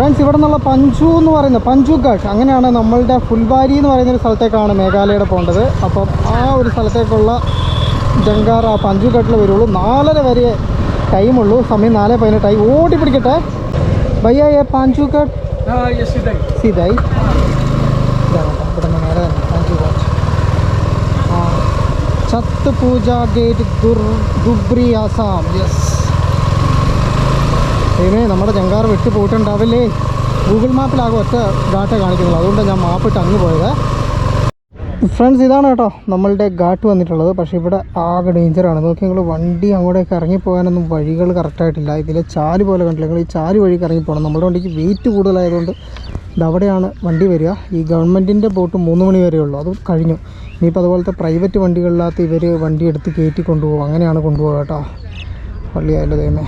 ഫ്രണ്ട്സ് ഇവിടെ നിന്നുള്ള പഞ്ചു എന്ന് പറയുന്ന പഞ്ചു ഘട്ട് അങ്ങനെയാണ് നമ്മളുടെ ഫുൽബാരി എന്ന് പറയുന്ന ഒരു സ്ഥലത്തേക്കാണ് മേഘാലയയുടെ പോകേണ്ടത്. അപ്പം ആ ഒരു സ്ഥലത്തേക്കുള്ള ജങ്കാർ ആ പഞ്ചു ഘട്ടിൽ വരുള്ളൂ. നാലര വരെ ടൈമുള്ളൂ സമയം നാല് പതിനെട്ടായി ഓടി പിടിക്കട്ടെ. ഭയ്യ പഞ്ചു ഘട്ട് സീതായി ചത്ത് പൂജ ഗേറ്റ് ദുർ ദുബ്രി ആസാം യെസ് ദൈവമേ നമ്മുടെ ജങ്കാർ വിട്ടു പോയിട്ടുണ്ടാവില്ലേ ഗൂഗിൾ മാപ്പിലാകും ഒറ്റ ഘാട്ടേ കാണിക്കുന്നുള്ളൂ അതുകൊണ്ട് ഞാൻ മാപ്പിട്ട് അങ്ങ് പോയത്. ഫ്രണ്ട്സ് ഇതാണ് കേട്ടോ നമ്മളുടെ ഘാട്ട് വന്നിട്ടുള്ളത്. പക്ഷേ ഇവിടെ ആകെ ഡേഞ്ചറാണ് നോക്കി നിങ്ങൾ വണ്ടി അങ്ങോട്ടേക്ക് ഇറങ്ങിപ്പോകാനൊന്നും വഴികൾ കറക്റ്റായിട്ടില്ല ഇതിലെ ചാൽ പോലെ കണ്ടില്ല? നിങ്ങൾ ഈ ചാൽ വഴിക്ക് ഇറങ്ങിപ്പോകണം നമ്മുടെ വണ്ടിക്ക് വെയിറ്റ് കൂടുതലായതുകൊണ്ട് ഇതവിടെയാണ് വണ്ടി വരിക. ഈ ഗവൺമെന്റിന്റെ ബോട്ട് മൂന്ന് മണി വരെ ഉള്ളൂ. അത് കഴിഞ്ഞു. ഇനിയിപ്പോൾ അതുപോലത്തെ പ്രൈവറ്റ് വണ്ടികളിനകത്ത് ഇവർ വണ്ടി എടുത്ത് കയറ്റി കൊണ്ടുപോകും. അങ്ങനെയാണ് കൊണ്ടുപോകുക കേട്ടോ. പള്ളിയായാലും ദൈവമേ.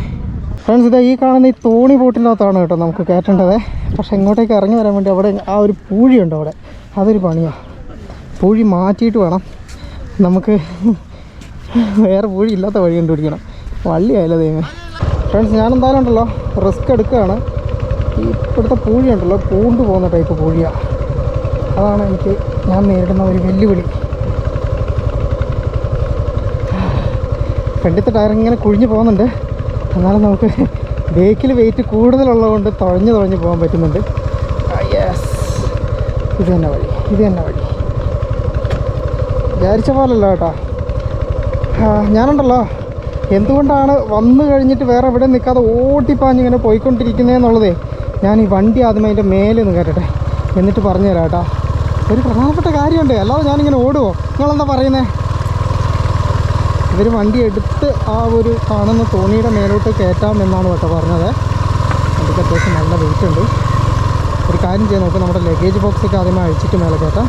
ഫ്രണ്ട്സ് ഇതാ ഈ കാണുന്ന ഈ തോണി ബോട്ടിനകത്താണ് കേട്ടോ നമുക്ക് കയറ്റേണ്ടത്. പക്ഷേ ഇങ്ങോട്ടേക്ക് ഇറങ്ങി വരാൻ വേണ്ടി അവിടെ ആ ഒരു പൂഴിയുണ്ട് അവിടെ. അതൊരു പണിയാണ് പൂഴി മാറ്റിയിട്ട് വേണം. നമുക്ക് വേറെ പൂഴി ഇല്ലാത്ത വഴി കണ്ടുപിടിക്കണം. വള്ളിയായാലും ദൈവമേ. ഫ്രണ്ട്സ് ഞാൻ എന്തായാലും ഉണ്ടല്ലോ റിസ്ക് എടുക്കുകയാണ്. ഈ ഇപ്പോഴത്തെ പൂഴി ഉണ്ടല്ലോ പൂണ്ടു പോകുന്ന ടൈപ്പ് പൂഴിയാണ് അതാണ് എനിക്ക് ഞാൻ നേരിടുന്ന ഒരു വെല്ലുവിളി. കണ്ടിത്തെ ടയർ ഇങ്ങനെ കുഴിഞ്ഞു പോകുന്നുണ്ട്. എന്നാലും നമുക്ക് ബേക്കിൽ വെയിറ്റ് കൂടുതലുള്ളതുകൊണ്ട് തുഴഞ്ഞ് തുഴഞ്ഞ് പോകാൻ പറ്റുന്നുണ്ട്. യെസ് ഇത് തന്നെ വഴി ഇത് തന്നെ വഴി. വിചാരിച്ച പോലല്ല കേട്ടോ. ഞാനുണ്ടല്ലോ. എന്തുകൊണ്ടാണ് വന്നു കഴിഞ്ഞിട്ട് വേറെ എവിടെ നിൽക്കാതെ ഓട്ടിപ്പാഞ്ഞ് ഇങ്ങനെ പോയിക്കൊണ്ടിരിക്കുന്നതെന്നുള്ളതേ ഞാൻ ഈ വണ്ടി ആദ്യം അതിന്റെ മേലെ നിന്ന് കയറ്റട്ടെ എന്നിട്ട് പറഞ്ഞുതരാം കേട്ടോ. ഒരു പ്രധാനപ്പെട്ട കാര്യമുണ്ട്. അല്ലാതെ ഞാനിങ്ങനെ ഓടുമോ നിങ്ങളെന്താ പറയുന്നത് ഇവർ വണ്ടി എടുത്ത് ആ ഒരു കാണുന്ന തോണിയുടെ മേലോട്ട് കയറ്റാം എന്നാണ് കേട്ടോ പറഞ്ഞത്. വണ്ടിക്ക് അത്യാവശ്യം നല്ല വെയിറ്റ് ഉണ്ട്. ഒരു കാര്യം ചെയ്യാൻ നോക്കാം നമ്മുടെ ലഗേജ് ബോക്സൊക്കെ ആദ്യമായി ആദ്യമേ അഴിച്ചിട്ട് മേലെ കയറ്റാം.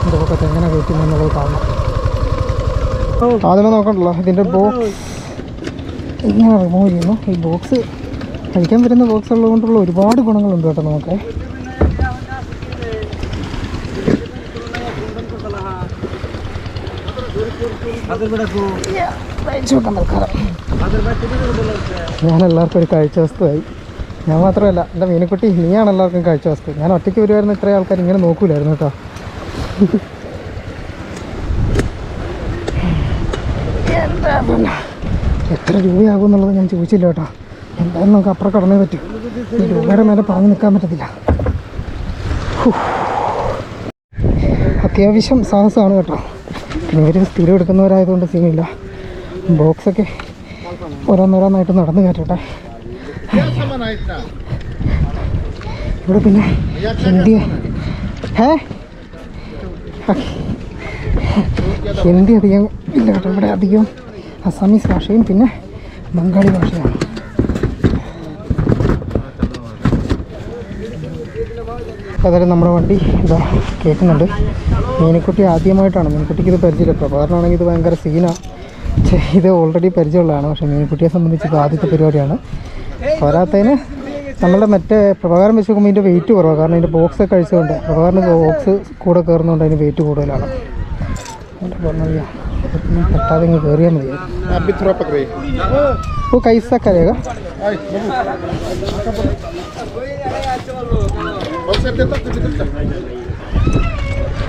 ഇതിന്റെ പൊക്കത്ത് എങ്ങനെ കയറ്റും എന്നുള്ളത് കാണാം. ആദ്യമേ നോക്കണ്ടല്ലോ ഇതിന്റെ ബോക്സ് ഇങ്ങനെ റിമൂവ് ചെയ്യുന്നു? ഈ ബോക്സ് കഴിക്കാൻ വരുന്ന ബോക്സ് ഉള്ളതുകൊണ്ടുള്ള ഒരുപാട് ഗുണങ്ങളുണ്ട് കേട്ടോ നമുക്ക്. ഞാൻ എല്ലാവർക്കും ഒരു കാഴ്ച വസ്തുവായി. ഞാൻ മാത്രമല്ല എന്റെ മീനക്കുട്ടി നീയാണ് എല്ലാവർക്കും കാഴ്ച വസ്തു. ഞാൻ ഒറ്റയ്ക്ക് വരുമായിരുന്നു ഇത്രയും ആൾക്കാർ ഇങ്ങനെ നോക്കൂലായിരുന്നു കേട്ടോ. എന്താ എത്ര രൂപയാകും എന്നുള്ളത് ഞാൻ ചോദിച്ചില്ല കേട്ടോ. എന്തായാലും നമുക്ക് അപ്പുറം കടന്നേ പറ്റൂ. ഈ രൂപയുടെ മേലെ പറഞ്ഞു നിൽക്കാൻ പറ്റത്തില്ല. അത്യാവശ്യം സാഹസമാണ് കേട്ടോ. ഇവർ സ്ഥിരം എടുക്കുന്നവരായതുകൊണ്ട് സീനില്ല ബോക്സൊക്കെ ഓരോന്നോരോന്നായിട്ട് നടന്നു കയറ്റട്ടെ. ഇവിടെ പിന്നെ ഹിന്ദി ഏ ഹിന്ദി അധികം ഇല്ല കേട്ടോ. ഇവിടെ അധികം അസാമീസ് ഭാഷയും പിന്നെ ബംഗാളി ഭാഷയാണ്. അതായത് നമ്മുടെ വണ്ടി ഇതാ കേൾക്കുന്നുണ്ട്. മീനക്കുട്ടി ആദ്യമായിട്ടാണ് മീനുക്കുട്ടിക്ക് ഇത് പരിചയമില്ല പ്രഭാതനാണെങ്കിൽ ഇത് ഭയങ്കര സീനാണ് ഇത് ഓൾറെഡി പരിചയമുള്ളതാണ് പക്ഷേ മീനുക്കുട്ടിയെ സംബന്ധിച്ച് ഇത് ആദ്യത്തെ പരിപാടിയാണ് വരാത്തതിന് നമ്മളുടെ മറ്റേ പ്രഭാകരം വെച്ച് നോക്കുമ്പോൾ ഇതിന്റെ വെയിറ്റ് കുറവാണ് കാരണം ഇതിന്റെ ബോക്സ് കഴിച്ചുകൊണ്ട് പ്രഭാകരന്റെ ബോക്സ് കൂടെ കയറുന്നുണ്ട് അതിന് വെയിറ്റ് കൂടുതലാണ് പെട്ടാതെ ഇങ്ങ് കയറിയാൽ മതി ഓ കൈസ കരേക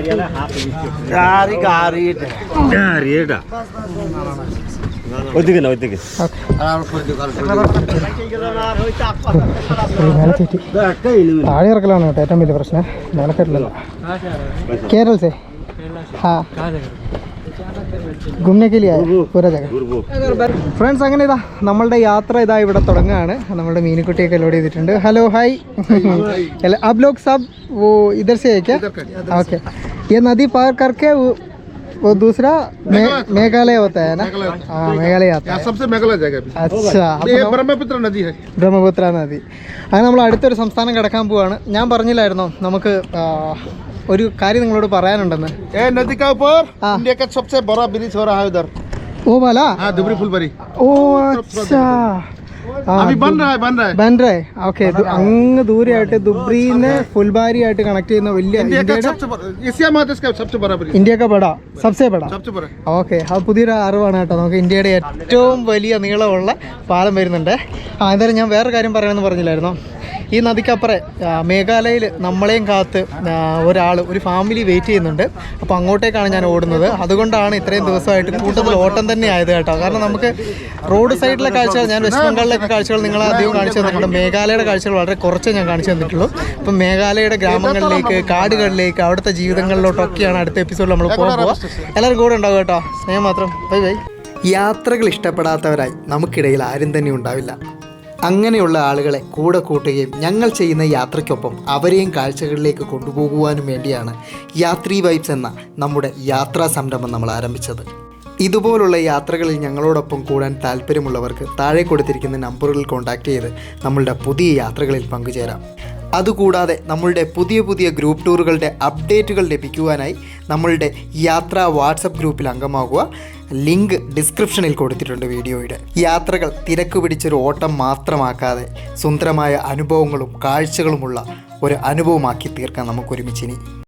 গেল আসুক আসুক ঠিক আছে ഓ ഇത് കയറ്റുന്ന ഈ സാധനം ആടുന്നുണ്ടോ আসুক আসুক আসবে দাও আসবে দাও আসবে দাও আসবে দাও আসুক ওইদিকে না ওইদিকে മേലെ കയറ്റി താഴെ ഇറക്കലാണ് കേട്ടോ ഏറ്റവും വലിയ പ്രശ്നം മേലെ കയറ്റില്ലല്ലോ കേരള സേ हाँ घूमने के लिए आए पूरा जगह ഫ്രണ്ട്സ് അങ്ങനെ ഇതാ നമ്മളുടെ യാത്ര ഇതാ ഇവിടെ തുടങ്ങുകയാണ് നമ്മളുടെ മീനുക്കുട്ടിയൊക്കെ ലോഡ് ചെയ്തിട്ടുണ്ട് ഹലോ ഹായ് അല്ല आप लोग सब वो इधर से है क्या ओके ये नदी पार करके वो, वो दूसरा मे, मेघालय होता है ना हाँ मेघालय आता है सबसे मेघालय जगह भी अच्छा അപ്പൊ ये നമ്മ- ब्रह्मपुत्र नदी है ബ്രഹ്മപുത്ര നദി അങ്ങനെ നമ്മൾ അടുത്തൊരു സംസ്ഥാനം കടക്കാൻ പോവാണ് ഞാൻ പറഞ്ഞില്ലായിരുന്നോ നമുക്ക് ആ, ഒരു കാര്യം നിങ്ങളോട് പറയാനുണ്ടെന്ന് ये नदी का ऊपर हाँ। इंडिया का सबसे बड़ा ब्रिज हो रहा है उधर ഓ മല हाँ दुबरी फुलबरी ഓ അച്ഛാ ആ, अभी बन रहा है बन रहा है ബൻഡ്രേ ഓക്കെ അങ്ങ് ദൂരെയായിട്ട് ദുബ്രീനെ ഫുൽബാരിയായിട്ട് കണക്ട് ചെയ്യുന്ന വലിയ इंडिया का ഇന്ത്യയുടെ सबसे बड़ा एशिया महादेश का सबसे बड़ा ब्रिज ഇന്ത്യയൊക്കെ പെടാ സബ്സേ പെടാ सबसे बड़ा ഓക്കെ അത് പുതിയൊരു അറിവാണ് കേട്ടോ നമുക്ക് ഇന്ത്യയുടെ ഏറ്റവും വലിയ നീളമുള്ള പാലം വരുന്നുണ്ട് ആ എന്തായാലും ഞാൻ വേറെ കാര്യം പറയണമെന്ന് പറഞ്ഞില്ലായിരുന്നോ ഈ നദിക്കപ്പുറം മേഘാലയയിൽ നമ്മളെയും കാത്ത് ഒരാൾ ഒരു ഫാമിലി വെയിറ്റ് ചെയ്യുന്നുണ്ട്. അപ്പോൾ അങ്ങോട്ടേക്കാണ് ഞാൻ ഓടുന്നത്. അതുകൊണ്ടാണ് ഇത്രയും ദിവസമായിട്ട് കൂട്ടത്തിൽ ഓട്ടം തന്നെ ആയത് കേട്ടോ. കാരണം നമുക്ക് റോഡ് സൈഡിലെ കാഴ്ചകൾ ഞാൻ വെസ്റ്റ് ബംഗാളിലൊക്കെ കാഴ്ചകൾ നിങ്ങളെ അധികം കാണിച്ചു തന്നിട്ടുണ്ട്. മേഘാലയയുടെ കാഴ്ചകൾ വളരെ കുറച്ചേ ഞാൻ കാണിച്ചു തന്നിട്ടുള്ളൂ. അപ്പം മേഘാലയയുടെ ഗ്രാമങ്ങളിലേക്ക് കാടുകളിലേക്ക് അവിടുത്തെ ജീവിതങ്ങളിലോട്ടൊക്കെയാണ് അടുത്ത എപ്പിസോഡിൽ നമ്മൾ പോകാൻ പോവുക. എല്ലാവരും കൂടെ ഉണ്ടാവും കേട്ടോ. സ്നേഹം മാത്രം. Bye bye. യാത്രകൾ ഇഷ്ടപ്പെടാത്തവരായി നമുക്കിടയിൽ ആരും തന്നെ ഉണ്ടാവില്ല. അങ്ങനെയുള്ള ആളുകളെ കൂടെ കൂട്ടുകയും ഞങ്ങൾ ചെയ്യുന്ന യാത്രയ്ക്കൊപ്പം അവരെയും കാഴ്ചകളിലേക്ക് കൊണ്ടുപോകുവാനും വേണ്ടിയാണ് യാത്രീ വൈബ്സ് എന്ന നമ്മുടെ യാത്രാ സംരംഭം നമ്മൾ ആരംഭിച്ചത്. ഇതുപോലുള്ള യാത്രകളിൽ ഞങ്ങളോടൊപ്പം കൂടാൻ താല്പര്യമുള്ളവർക്ക് താഴെ കൊടുത്തിരിക്കുന്ന നമ്പറുകളിൽ കോൺടാക്റ്റ് ചെയ്ത് നമ്മളുടെ പുതിയ യാത്രകളിൽ പങ്കുചേരാം. അതുകൂടാതെ നമ്മളുടെ പുതിയ പുതിയ ഗ്രൂപ്പ് ടൂറുകളുടെ അപ്ഡേറ്റുകൾ ലഭിക്കുവാനായി നമ്മളുടെ യാത്രാ വാട്സപ്പ് ഗ്രൂപ്പിൽ അംഗമാകുക. ലിങ്ക് ഡിസ്ക്രിപ്ഷനിൽ കൊടുത്തിട്ടുണ്ട് വീഡിയോയുടെ. യാത്രകൾ തിരക്ക് പിടിച്ചൊരു ഓട്ടം മാത്രമാക്കാതെ സുന്ദരമായ അനുഭവങ്ങളും കാഴ്ചകളുമുള്ള ഒരു അനുഭവമാക്കി തീർക്കാൻ നമുക്കൊരുമിച്ചിനി.